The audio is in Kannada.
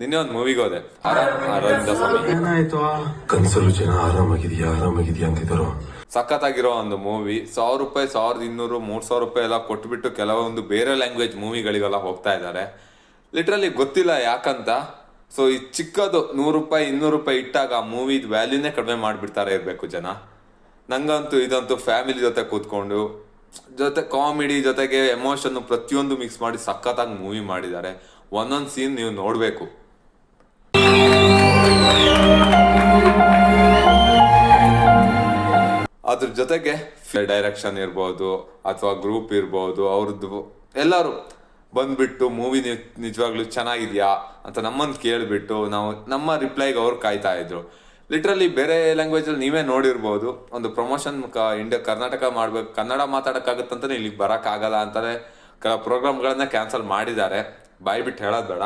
ನಿನ್ನೆ ಒಂದು ಮೂವಿಗೆ ಹೋದೆ. ಅರವಿಂದ ಸ್ವಾಮಿ. ಏನಾಯ್ತು? ಕನ್ಸಲು ಜನ ಆರಾಮಾಗಿದ್ಯಾ? ಆರಾಮಾಗಿದ್ಯಾ ಅಂತಿದ್ರು. ಸಖತ್ತಾಗಿರೋ ಒಂದು ಮೂವಿ ಸಾವಿರ ರೂಪಾಯಿ ಸಾವಿರದ ಇನ್ನೂರು ಮೂರ್ ಸಾವಿರ ರೂಪಾಯಿ ಎಲ್ಲ ಕೊಟ್ಬಿಟ್ಟು ಕೆಲವೊಂದು ಬೇರೆ ಲ್ಯಾಂಗ್ವೇಜ್ ಮೂವಿಗಳಿಗೆಲ್ಲ ಹೋಗ್ತಾ ಇದ್ದಾರೆ. ಲಿಟ್ರಲಿ ಗೊತ್ತಿಲ್ಲ ಯಾಕಂತ. ಸೊ ಈ ಚಿಕ್ಕದು ನೂರು ರೂಪಾಯಿ ಇನ್ನೂರು ರೂಪಾಯಿ ಇಟ್ಟಾಗ ಆ ಮೂವಿದ ವ್ಯಾಲ್ಯೂನೇ ಕಡಿಮೆ ಮಾಡಿಬಿಡ್ತಾರೆ ಇರಬೇಕು ಜನ. ನಂಗಂತೂ ಇದಂತೂ ಫ್ಯಾಮಿಲಿ ಜೊತೆ ಕೂತ್ಕೊಂಡು ಜೊತೆ ಕಾಮಿಡಿ ಜೊತೆಗೆ ಎಮೋಷನ್ ಪ್ರತಿಯೊಂದು ಮಿಕ್ಸ್ ಮಾಡಿ ಸಖತ್ತಾಗಿ ಮೂವಿ ಮಾಡಿದ್ದಾರೆ. ಒಂದೊಂದು ಸೀನ್ ನೀವು ನೋಡಬೇಕು. ಅದ್ರ ಜೊತೆಗೆ ಡೈರೆಕ್ಷನ್ ಇರ್ಬೋದು, ಅಥವಾ ಗ್ರೂಪ್ ಇರ್ಬೋದು, ಅವ್ರದ್ದು ಎಲ್ಲರೂ ಬಂದ್ಬಿಟ್ಟು ಮೂವಿ ನಿಜವಾಗ್ಲೂ ಚೆನ್ನಾಗಿದೆಯಾ ಅಂತ ನಮ್ಮನ್ನು ಕೇಳಿಬಿಟ್ಟು ನಾವು ನಮ್ಮ ರಿಪ್ಲೈಗೆ ಅವ್ರು ಕಾಯ್ತಾ ಇದ್ರು. ಲಿಟ್ರಲಿ ಬೇರೆ ಲ್ಯಾಂಗ್ವೇಜಲ್ಲಿ ನೀವೇ ನೋಡಿರ್ಬೋದು, ಒಂದು ಪ್ರಮೋಷನ್ ಇಂಡಿಯಾ ಕರ್ನಾಟಕ ಮಾಡ್ಬೇಕು, ಕನ್ನಡ ಮಾತಾಡೋಕ್ಕಾಗುತ್ತಂತಲೇ ಇಲ್ಲಿಗೆ ಬರೋಕ್ಕಾಗಲ್ಲ ಅಂತಲೇ ಕೆಲ ಪ್ರೋಗ್ರಾಮ್ಗಳನ್ನ ಕ್ಯಾನ್ಸಲ್ ಮಾಡಿದ್ದಾರೆ. ಬಾಯ್ಬಿಟ್ಟು ಹೇಳೋದು ಬೇಡ.